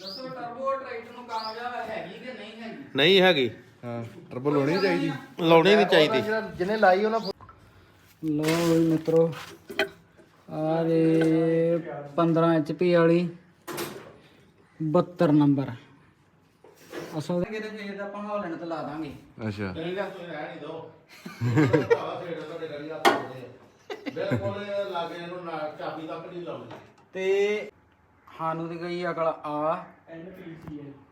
ਦੱਸੋ turbo tractor ਨੂੰ ਕਾਮਯਾਬ ਹੈਗੀ ਕਿ ਨਹੀਂ ਹੈਗੀ? ਨਹੀਂ ਹੈਗੀ। ਹਾਂ ਟਰਬੋ ਲਾਉਣੀ ਚਾਹੀਦੀ। ਲਾਉਣੀ ਨਹੀਂ ਚਾਹੀਦੀ। ਜਿਹਨੇ ਲਾਈ ਉਹਨਾਂ ਲੋ ਵੀ ਮਿੱਤਰੋ ਆ ਜੇ 15 HP ਵਾਲੀ 72 ਨੰਬਰ। ਅਸਲ ਕਿਤੇ ਫੇਰ ਤਾਂ ਆਪਾਂ ਹੌਲੈਂਡ ਤੇ ਲਾ ਦਾਂਗੇ। ਅੱਛਾ। ਠੀਕ ਆ? ਬਿਲਕੁਲ ਲਾਗੇ ਨਾ ਚਾਬੀ ਤੱਕ ਨਹੀਂ ਲਾਉਣੀ ਤੇ ਸਾਨੂੰ ਤੇ ਗਈ ਅਕਲ ਆ।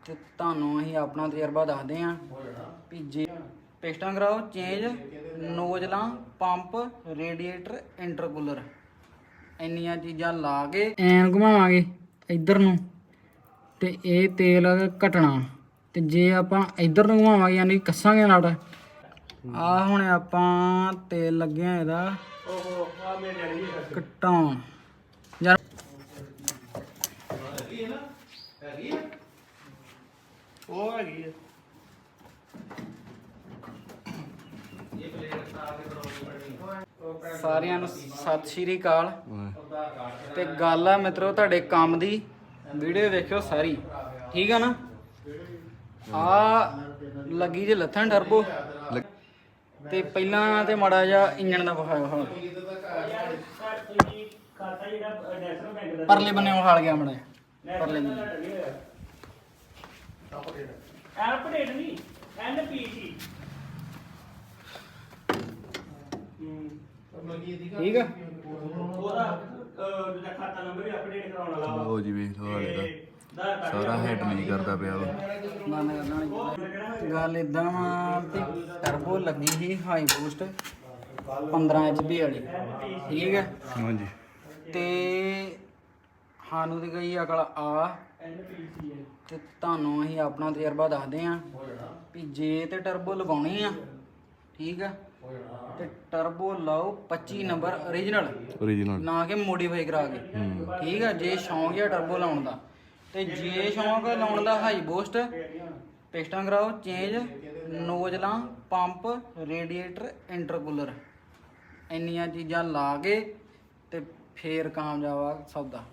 ਤੇ ਤੁਹਾਨੂੰ ਅਸੀਂ ਆਪਣਾ ਤਜਰਬਾ ਦੱਸਦੇ ਆਂ ਵੀ ਜੇ ਪੇਸਟਾਂ ਕਰਾਓ ਚੇਂਜ ਨੋਜ਼ਲਾਂ ਪੰਪ ਰੇਡੀਏਟਰ ਇੰਟਰਕੂਲਰ। ਇੰਨੀਆਂ ਚੀਜ਼ਾਂ ਲਾ ਕੇ ਐਨ ਘੁਮਾਵਾਂਗੇ ਇੱਧਰ ਨੂੰ ਤੇ ਇਹ ਤੇਲ ਘਟਣਾ। ਤੇ ਜੇ ਆਪਾਂ ਇੱਧਰ ਨੂੰ ਘੁਮਾਵਾਂਗੇ ਯਾਨੀ ਕੱਸਾਂਗੇ ਨਟ ਆ ਹੁਣ ਆਪਾਂ ਤੇਲ ਲੱਗਿਆ ਇਹਦਾ। ਓਹੋ ਆ ਮੇਰੇ ਡੈਡੀ ਘਟਾਉਣ ਯਾਰ ਉਹ ਹੈਗੀ ਹੈ ਸਾਰਿਆਂ ਨੂੰ ਸਤਿ ਸ਼੍ਰੀ ਅਕਾਲ। ਤੇ ਗੱਲ ਆ ਮਿੱਤਰੋ ਤੁਹਾਡੇ ਕੰਮ ਦੀ। ਵੀਡੀਓ ਵੇਖਿਓ ਸਾਰੀ। ਠੀਕ ਆ ਨਾ? ਆ ਲੱਗੀ ਜੇ ਲੱਥਣ ਟਰਬੋ ਤੇ ਪਹਿਲਾਂ ਤੇ ਮਾੜਾ ਜਿਹਾ ਇੰਜਣ ਦਾ ਵਿਖਾਓ ਹੁਣ ਪਰਲੇ ਬੰਨੇ ਹਾਲ ਗਿਆ ਮੜਾ ਪਰਲੇ ਬੰਨੇ ਐਪਡੇਟ ਨਹੀਂ ਐਨਪੀਸੀ ਠੀਕ ਆ। ਉਹਦਾ ਅਹ, ਜਿਹੜਾ ਖਾਤਾ ਨੰਬਰ ਵੀ ਅਪਡੇਟ ਕਰਾਉਣ ਵਾਲਾ ਵਾ। ਉਹ ਜੀ ਵੇਖ ਲਓ ਹਾਲੇ ਤੇ ਦਾ ਆਧਾਰ ਕਾਰਡ ਸਾਰਾ ਹੈਡ ਨਹੀਂ ਕਰਦਾ ਪਿਆ ਵਾ। ਬੰਦ ਕਰਨਾ ਨੀ। ਗੱਲ ਇਦਾਂ ਵਾ ਵੀ ਟਰਬੋ ਲੱਗੀ ਸੀ ਹਾਈ ਬੂਸਟ 15 ਐਚਪੀ ਵਾਲੀ। ਠੀਕ ਹੈ ਹਾਂਜੀ। ਤੇ ਸਾਨੂੰ ਤੇ ਗਈ ਅਕਲ ਆ। ਤੇ ਤੁਹਾਨੂੰ ਅਸੀਂ ਆਪਣਾ ਤਜਰਬਾ ਦੱਸਦੇ ਆਂ ਵੀ ਜੇ ਤੇ ਟਰਬੋ ਲਗਾਉਣੀ ਆ ਠੀਕ ਆ? ਤੇ ਟਰਬੋ ਲਾਓ 25 ਨੰਬਰ origignal origignal ਨਾ ਕਿ ਮੋਡੀਫਾਈ ਕਰਾ ਕੇ। ਠੀਕ ਆ? ਜੇ ਸ਼ੌਂਕ ਹੈ ਟਰਬੋ ਲਾਉਣ ਦਾ। ਤੇ ਜੇ ਸ਼ੌਂਕ ਲਾਉਣ ਦਾ ਹਾਈ ਬੂਸਟ ਪਿਸਟਨ ਕਰਾਓ ਚੇਂਜ ਨੋਜ਼ਲਾਂ ਪੰਪ ਰੇਡੀਏਟਰ ਇੰਟਰਕੂਲਰ ਇੰਨੀਆਂ ਚੀਜ਼ਾਂ ਲਾ ਕੇ ਤੇ ਫੇਰ ਕਾਮਯਾਬ ਆ ਸੌਦਾ।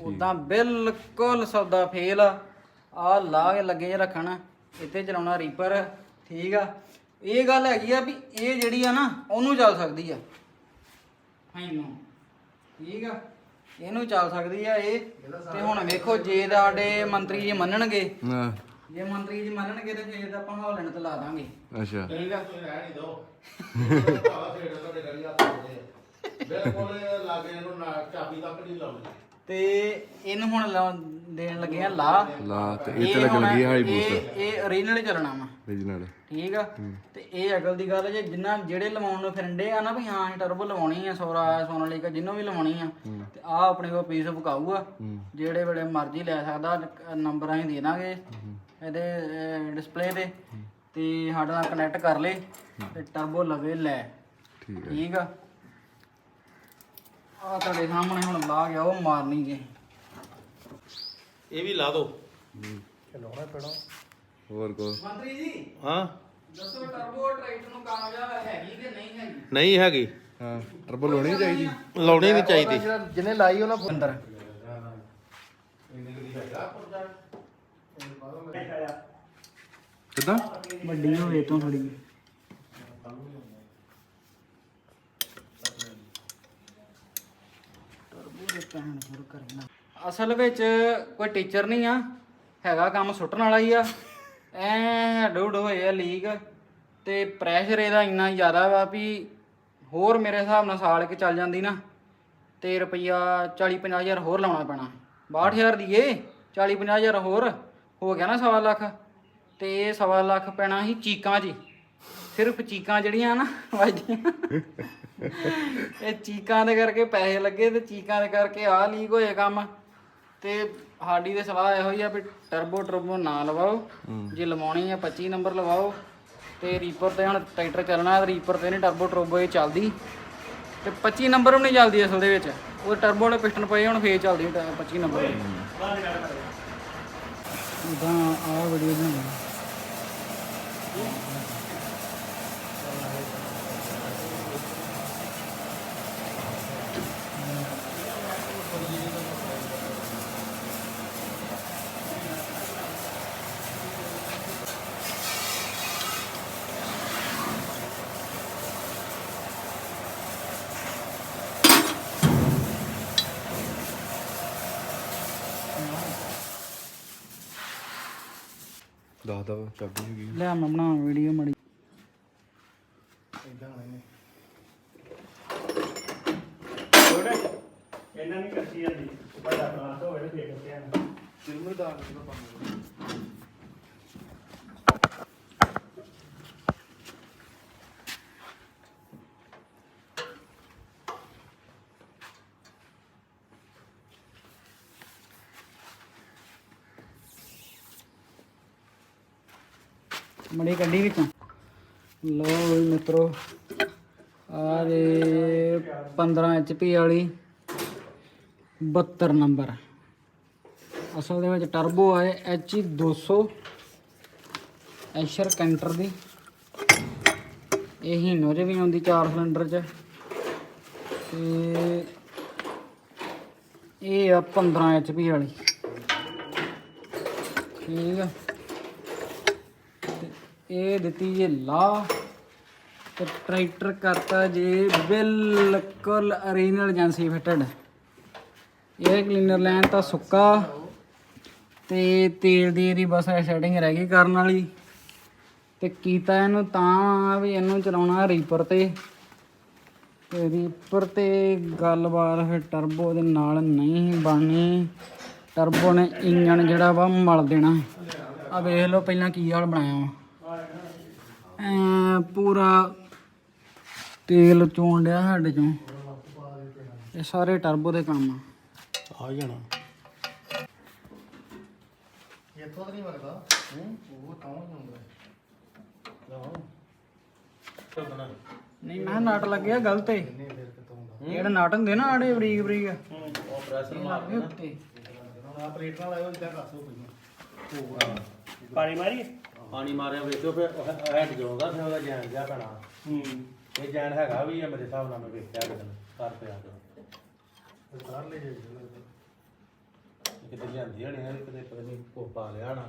ਉਦਾਂ ਬਿਲਕੁਲ ਸੌਦਾ ਫੇਲ ਆ। ਆਹ ਲਾ ਕੇ ਲੱਗੇ ਜੇ ਰੱਖਣ ਇੱਥੇ ਚਲਾਉਣਾ ਰੀਪਰ ਠੀਕ ਆ। ਇਹ ਗੱਲ ਹੈਗੀ ਆ ਵੀ ਇਹ ਜਿਹੜੀ ਆ ਨਾ ਉਹਨੂੰ ਚੱਲ ਸਕਦੀ ਆ। ਠੀਕ ਆ। ਇਹਨੂੰ ਚੱਲ ਸਕਦੀ ਆ ਇਹ। ਤੇ ਹੁਣ ਵੇਖੋ ਜੇ ਸਾਡੇ ਮੰਤਰੀ ਜੀ ਮੰਨਣਗੇ। ਹਾਂ ਜੇ ਮੰਤਰੀ ਜੀ ਮੰਨਣਗੇ ਤੇ ਫੇਰ ਤਾਂ ਆਪਾਂ ਹੌਲੈਂਡ ਤੇ ਲਾ ਦਾਂਗੇ। ਅੱਛਾ। ਠੀਕ ਆ ਬਿਲਕੁਲ ਲਾਗੇ ਇਹਨੂੰ ਨਾ ਚਾਬੀ ਤੱਕ ਨਹੀਂ ਲਾਉਣੀ ਤੇ ਇਹਨੂੰ ਹੁਣ ਲਾਉਣ- ਦੇਣ ਲੱਗੇ ਆ ਲਾ। ਲਾ ਤੇ ਇਹ ਤੇ ਲੱਗ ਹੁਣ ਲੱਗੀ ਹਾਈ ਇਹ ਬੂਸਟ ਇਹ original ਚੱਲਣਾ ਵਾ। Origignal ਠੀਕ ਆ? ਤੇ ਇਹ ਅਕਲ ਦੀ ਗੱਲ ਜੇ ਜਿੰਨਾ ਜਿਹੜੇ ਲਵਾਉਣ ਨੂੰ ਫਿਰੰਡੇ ਆ ਨਾ ਵੀ ਹਾਂ ਅਸੀਂ ਟਰਬੋ ਲਵਾਉਣੀ ਆ ਸੋਰਾ ਸੋਨਾਲੀਕਾ ਜਿੰਨੂੰ ਵੀ ਲਵਾਉਣੀ ਆ ਤੇ ਆ ਆਪਣੇ ਕੋਲ ਪੀਸ ਵਿਕਾਊ ਆ ਜਿਹੜੇ ਵੇਲੇ ਮਰਜ਼ੀ ਲੈ ਸਕਦਾ ਨੰਬਰ ਅਸੀਂ ਦੇ ਦਾਂਗੇ ਇਹਦੇ ਡਿਸਪਲੇ ਤੇ। ਤੇ ਸਾਡੇ ਨਾਲ ਕਨੈਕਟ ਕਰ ਲੇ ਤੇ ਟਰਬੋ ਲਵੇ ਲੈ। ਠੀਕ ਆ? ਆ ਤੁਹਾਡੇ ਸਾਹਮਣੇ ਹੁਣ ਲਾ ਗਿਆ ਉਹ ਮਾਰਨੀ ਜੇ। ਇਹ ਵੀ ਲਾ ਦੋ। ਹੋਰ ਕੋ। ਮੰਤਰੀ ਜੀ ਹਾਂ। ਦੱਸੋ ਟਰਬੋ ਟਰੈਕਟਰ ਨੂੰ ਕਾਮਯਾਬ ਹੈਗੀ ਕਿ ਨਹੀਂ ਹੈਗੀ? ਨਹੀਂ ਹੈਗੀ। ਹਾਂ ਟਰਬੋ ਲਾਉਣੀ ਨੀ ਚਾਹੀਦੀ। ਲਾਉਣੀ ਨਹੀਂ ਚਾਹੀਦੀ। ਜਿਹਨੇ ਲਾਈ ਉਹਨਾਂ ਅੰਦਰ। ਕਿਦਾਂ? ਵੱਡੀ ਹੋਵੇ ਤੋਂ ਥੋੜੀ ਅਸਲ ਵਿੱਚ ਕੋਈ ਟੀਚਰ ਨਹੀਂ ਆ, ਹੈਗਾ ਕੰਮ ਸੁੱਟਣ ਵਾਲਾ ਹੀ ਆ। ਐ ਡੂਡ ਹੋਏ ਆ ਲੀਗ ਤੇ ਪ੍ਰੈਸ਼ਰ ਇਹਦਾ ਇੰਨਾ ਜ਼ਿਆਦਾ ਵਾ ਵੀ ਹੋਰ ਮੇਰੇ ਹਿਸਾਬ ਨਾਲ ਸਾਲ ਕੇ ਚੱਲ ਜਾਂਦੀ ਨਾ, ਤੇ ਰੁਪਈਆ 40 50 ਹਜ਼ਾਰ ਹੋਰ ਲਾਉਣਾ ਪੈਣਾ। 62000 ਦੀ ਏ 40 50 ਹਜ਼ਾਰ ਹੋਰ, ਹੋ ਗਿਆ ਨਾ ਸਵਾ ਲੱਖ। ਤੇ ਇਹ ਸਵਾ ਲੱਖ ਪੈਣਾ ਸੀ ਚੀਕਾਂ 'ਚ ਸਿਰਫ ਚੀਕਾਂ ਜਿਹੜੀਆਂ ਨਾ ਵੱਜਦੀਆਂ ਇਹ ਚੀਕਾਂ ਦੇ ਕਰਕੇ ਪੈਸੇ ਲੱਗੇ ਤੇ ਚੀਕਾਂ ਦੇ ਕਰਕੇ ਆ ਲੀਕ ਹੋਏ ਕੰਮ। ਤੇ ਸਾਡੀ ਤੇ ਸਲਾਹ ਇਹੋ ਹੀ ਆ ਵੀ ਟਰਬੋ ਟਰਬੋ ਨਾ ਲਵਾਓ। ਜੇ ਲਵਾਉਣੀ ਆ 25 ਨੰਬਰ ਲਵਾਓ। ਤੇ ਰੀਪਰ ਤੇ ਹੁਣ ਟਰੈਕਟਰ ਚੱਲਣਾ ਤੇ ਰੀਪਰ ਤੇ ਨਹੀਂ ਟਰਬੋ ਟਰਬੋ ਇਹ ਚੱਲਦੀ। ਤੇ 25 ਨੰਬਰ ਵੀ ਨਹੀਂ ਚੱਲਦੀ ਅਸਲ ਦੇ ਵਿੱਚ। ਉਹ ਟਰਬੋ ਵਾਲੇ ਪਿਸਟਨ ਪਏ ਹੁਣ ਫੇਰ ਚੱਲਦੀ 25 ਨੰਬਰ ਇਦਾਂ ਆ ਵੀਡੀਓ ਬਣਾਉਣੀ ਦੱਸ ਦਾ ਚਾਬੀ ਹੈਗੀ ਲੈ ਮੈਂ ਬਣਾ ਵੀਡੀਓ ਮੜੀ। ਛੋੜ ਇਹਨਾਂ ਨਹੀਂ। ਕਰਦੀ ਜਾਂਦੀ। ਵੱਡਾ ਕਲਾਸ ਹੋਵੇ ਤੇ ਦੇਖ ਕੇ ਆਣਾ ਜ਼ਿੰਮੇਦਾਰ ਮੜੀ ਕੱਢੀ ਵਿੱਚੋਂ। ਲੋ ਮਿੱਤਰੋ ਆ ਦੇ 15 HP ਵਾਲੀ 72 ਨੰਬਰ। ਅਸਲ ਦੇ ਵਿੱਚ ਟਰਬੋ ਹੈ HE 200 ਐਸ਼ਰ ਕੈਂਟਰ ਦੀ। ਇਹ ਹੀਨੋ 'ਚ ਵੀ ਆਉਂਦੀ 4 ਸਿਲੰਡਰ 'ਚ। ਤੇ ਇਹ ਆ 15 HP ਵਾਲੀ। ਠੀਕ ਆ। ਇਹ ਦਿੱਤੀ ਜੇ ਲਾ ਤੇ ਟਰੈਕਟਰ ਕਰਤਾ ਜੇ ਬਿਲਕੁਲ ਓਰੀਜਨਲ ਏਜੰਸੀ ਫਿਟਡ ਇਹ ਕਲੀਨਰ ਲੈਣ ਤਾਂ ਸੁੱਕਾ ਤੇ ਤੇਲ ਦੀ ਇਹਦੀ ਬਸ ਸੈਟਿੰਗ ਰਹਿ ਗਈ ਕਰਨ ਵਾਲੀ। ਤੇ ਕੀਤਾ ਇਹਨੂੰ ਤਾਂ ਵੀ ਇਹਨੂੰ ਚਲਾਉਣਾ ਰੀਪਰ ਤੇ। ਰੀਪਰ ਤੇ ਗੱਲਬਾਤ ਫਿਰ ਟਰਬੋ ਦੇ ਨਾਲ ਨਹੀਂ ਬਣਨੀ ਟਰਬੋ ਨੇ ਇੰਜਣ ਜਿਹੜਾ ਵਾ ਮਲ ਦੇਣਾ। ਆ ਵੇਖ ਲਓ ਪਹਿਲਾਂ ਕੀ ਹਾਲ ਬਣਾਇਆ ਵਾ। ਐ ਪੂਰਾ ਤੇਲ ਚੋਣ ਡਿਆ ਸਾਡੇ ਚੋਂ। ਇਹ ਸਾਰੇ ਟਰਬੋ ਦੇ ਕੰਮ ਆ। ਆ ਜਾਣਾ। ਇੱਥੋਂ ਤਾਂ ਨਹੀਂ ਵਗਦਾ ਉਹ ਤਾਂ ਹੁੰਦਾ। ਨਹੀਂ ਮੈਂ ਕਿਹਾ ਨਟ ਲੱਗਿਆ ਗਲਤ ਏ। ਜਿਹੜੇ ਨਟ ਹੁੰਦੇ ਨਾ ਆੜੇ ਬਰੀਕ ਬਰੀਕ। ਉਹ ਪ੍ਰੈਸ਼ਰ ਇਹ ਲੱਗ ਗਏ ਉੱਤੇ। ਆ ਪਲੇਟ ਨਾਲ ਆਇਓ ਇੱਦਾਂ ਕਰ ਸੋ ਪਹਿਲਾਂ ਪਾਣੀ ਮਾਰੀ ਪਾਣੀ ਮਾਰਿਆ ਵੇਖਿਓ ਫਿਰ ਹੈਡ ਜਾਊਗਾ ਫਿਰ ਉਹਦਾ ਜੈਨ ਜਾ ਪੈਣਾ। ਹੂੰ। ਇਹ ਜੈਨ ਹੈਗਾ ਵੀ ਆ ਮੇਰੇ ਹਿਸਾਬ ਨਾਲ ਮੈਂ ਵੇਖਿਆ ਕਿਤੇ ਕਰ ਪਿਆ ਉਤਾਰ ਲੈ ਜਾਈ ਕਿਤੇ ਲਿਆਂਦੀ ਹੋਣੀ ਆ ਕਿਤੇ ਪਤਾ ਨਹੀਂ ਕੋ ਪਾ ਲਿਆ ਨਾ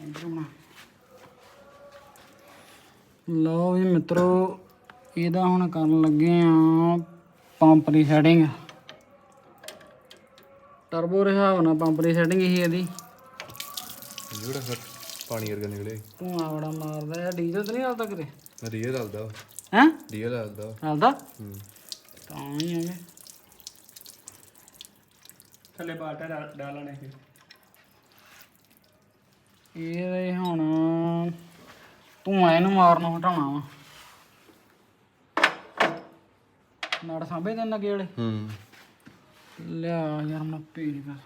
ਇੱਧਰ ਲਓ ਵੀ ਮਿੱਤਰੋ ਇਹਦਾ ਹੁਣ ਕਰਨ ਲੱਗੇ ਆ ਪੰਪ ਦੀ ਸੈਟਿੰਗ ਟਰਬੋ ਹਿਸਾਬ ਨਾਲ ਪੰਪ ਦੀ ਸੈਟਿੰਗ ਹੀ ਇਹਦੀ। ਜਿਹੜਾ ਫਿਰ ਪਾਣੀ ਵਰਗਾ ਨਿਕਲੇ। ਧੂਆਂ ਬੜਾ ਮਾਰਦਾ ਹੈ ਡੀਜ਼ਲ ਤੇ ਨਹੀਂ ਹਾਲਦਾ ਕਿਤੇ? ਰੀਅਲ ਹਲਦਾ ਹੈ? ਰੀਅਲ ਹਲਦਾ ਹਾਲਦਾ ਹੂੰ। ਤਾਂ ਹੀ ਹੈਗੇ ਥੱਲੇ ਬਾਟਾ ਡਾਲਣੇ ਫਿਰ ਇਹ। ਹੁਣ ਧੂਆਂ ਇਹਨੂੰ ਮਾਰਨੋਂ ਹਟਾਉਣਾ ਵਾ। ਨਾੜ ਸਾਂਭੇ ਦੇ ਲੱਗੇ ਵਾਲੇ। ਹੂੰ। ਲਿਆ ਯਾਰ ਮੈਂ ਪੀੜ ਕਰ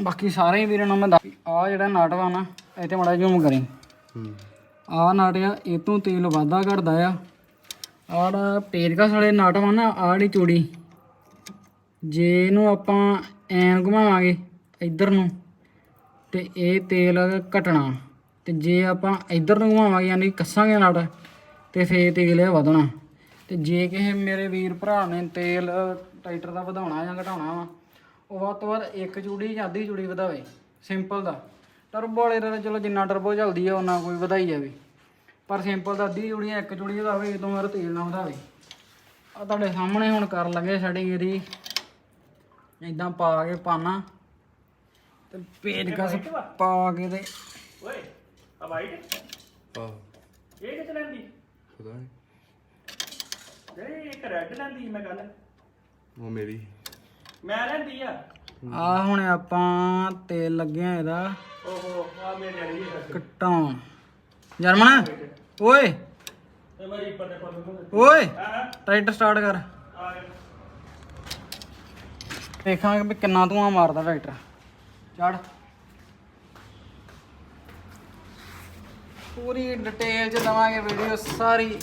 ਬਾਕੀ ਸਾਰੇ ਵੀਰਾਂ ਨੂੰ ਮੈਂ ਆ ਜਿਹੜਾ ਨਾਟ ਵਾ ਨਾ ਇਹ ਤੇ ਮੜਾ ਜ਼ੂਮ ਕਰੀ ਆ ਨਾਟ ਆ ਇਹ ਤੋਂ ਤੇਲ ਵਾਧਾ ਘਟਦਾ ਆ ਆੜਾ ਪੇਚਕਸ ਵਾਲੇ ਨਾਟ ਵਾ ਨਾ ਆੜੀ ਚੂੜੀ ਜੇ ਇਹਨੂੰ ਆਪਾਂ ਐਨ ਘੁਮਾਵਾਂਗੇ ਇੱਧਰ ਨੂੰ ਤੇ ਇਹ ਤੇਲ ਘਟਣਾ ਤੇ ਜੇ ਆਪਾਂ ਇੱਧਰ ਨੂੰ ਘੁਮਾਵਾਂਗੇ ਯਾਨੀ ਕੱਸਾਂਗੇ ਨਾਟ ਤੇ ਫੇਰ ਤੇਲ ਇਹ ਵਧਣਾ। ਤੇ ਜੇ ਕਿਸੇ ਮੇਰੇ ਵੀਰ ਭਰਾ ਨੇ ਤੇਲ ਟਰੈਕਟਰ ਦਾ ਵਧਾਉਣਾ ਜਾਂ ਘਟਾਉਣਾ ਵਾ ਉਹ ਵੱਧ ਤੋਂ ਵੱਧ ਇੱਕ ਚੂੜੀ ਜਾਂ ਅੱਧੀ ਚੂੜੀ ਵਧਾਵੇ ਸਿੰਪਲ ਦਾ। ਟਰਬੋ ਵਾਲੇ ਦਾ ਤਾਂ ਚਲੋ ਜਿੰਨਾ ਟਰਬੋ ਚੱਲਦੀ ਆ ਉਹਨਾਂ ਕੋਈ ਵਧਾਈ ਜਾਵੇ ਪਰ ਸਿੰਪਲ ਦਾ ਅੱਧੀ ਚੂੜੀ ਜਾਂ ਇੱਕ ਚੂੜੀ ਵਧਾਵੇ ਇਦੋਂ ਮੇਰਾ ਤੇਲ ਨਾ ਵਧਾਵੇ। ਆ ਤੁਹਾਡੇ ਸਾਹਮਣੇ ਹੁਣ ਕਰਨ ਲੱਗੇ ਸੈਟਿੰਗ ਇਹਦੀ। ਇਦਾਂ ਪਾ ਕੇ ਪਾਣਾ ਤੇ ਪੇਚਕਸ ਪਾ ਕੇ ਤੇ ਓਏ ਆ ਵਾਈਟ ਆ ਇਹ ਕਿੱਥੇ ਲੈਂਦੀ? ਪਤਾ ਨਹੀਂ ਜਿਹੜੀ ਇੱਕ ਰੈੱਡ ਲੈਂਦੀ ਮੈਂ ਕੱਲ ਉਹ ਮੇਰੀ। ਮੈਂ ਲੈਂਦੀ ਆ। ਆ ਹੁਣ ਆਪਾਂ ਤੇਲ ਲੱਗਿਆ ਇਹਦਾ। ਓਹੋ ਆ ਮੇਰੇ ਡੈਡੀ ਦੀ ਸੱਸ ਕਟਾਉਣ ਜਰਮਨ ਓਏ। ਤੇ ਮੈਂ ਰੀਪਰ ਦੇ ਕੋਲ ਨੂੰ ਓਏ। ਹਾਂ ਹਾਂ। ਟਰੈਕਟਰ ਸਟਾਰਟ ਕਰ। ਆ ਗਿਆ। ਦੇਖਾਂਗੇ ਵੀ ਕਿੰਨਾ ਧੂਆਂ ਮਾਰਦਾ ਟਰੈਕਟਰ। ਚੜ ਪੂਰੀ ਡਿਟੇਲ ਚ ਦਵਾਂਗੇ ਵੀਡੀਓ ਸਾਰੀ।